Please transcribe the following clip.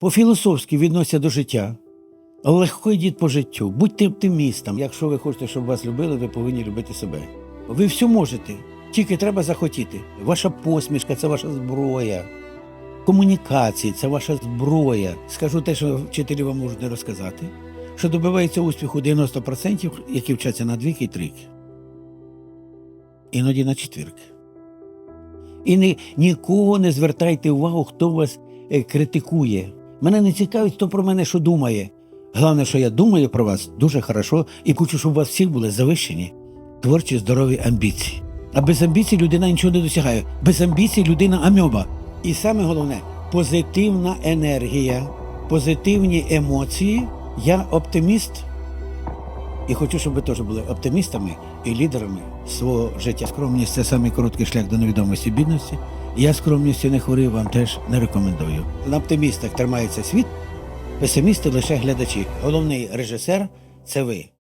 по-філософськи відносяться до життя. Легко йдіть по життю, будьте оптимістом. Якщо ви хочете, щоб вас любили, ви повинні любити себе. Ви все можете, тільки треба захотіти. Ваша посмішка це ваша зброя. Комунікації це ваша зброя. Скажу те, що вчителі вам можуть не розказати, що добивається успіху 90%, які вчаться на двійки і трійки. Іноді на четвірки. І ні, нікого не звертайте увагу, хто вас е, критикує. Мене не цікавить, хто про мене що думає. Головне, що я думаю про вас дуже хорошо і хочу, щоб у вас всіх були завищені творчі здорові амбіції. А без амбіцій людина нічого не досягає. Без амбіцій людина амьоба. І саме головне позитивна енергія, позитивні емоції. Я оптиміст і хочу, щоб ви теж були оптимістами і лідерами свого життя. Скромність це самий короткий шлях до невідомості бідності. Я скромністю не хворію, вам теж не рекомендую. На оптимістах тримається світ, песимісти лише глядачі. Головний режисер це ви.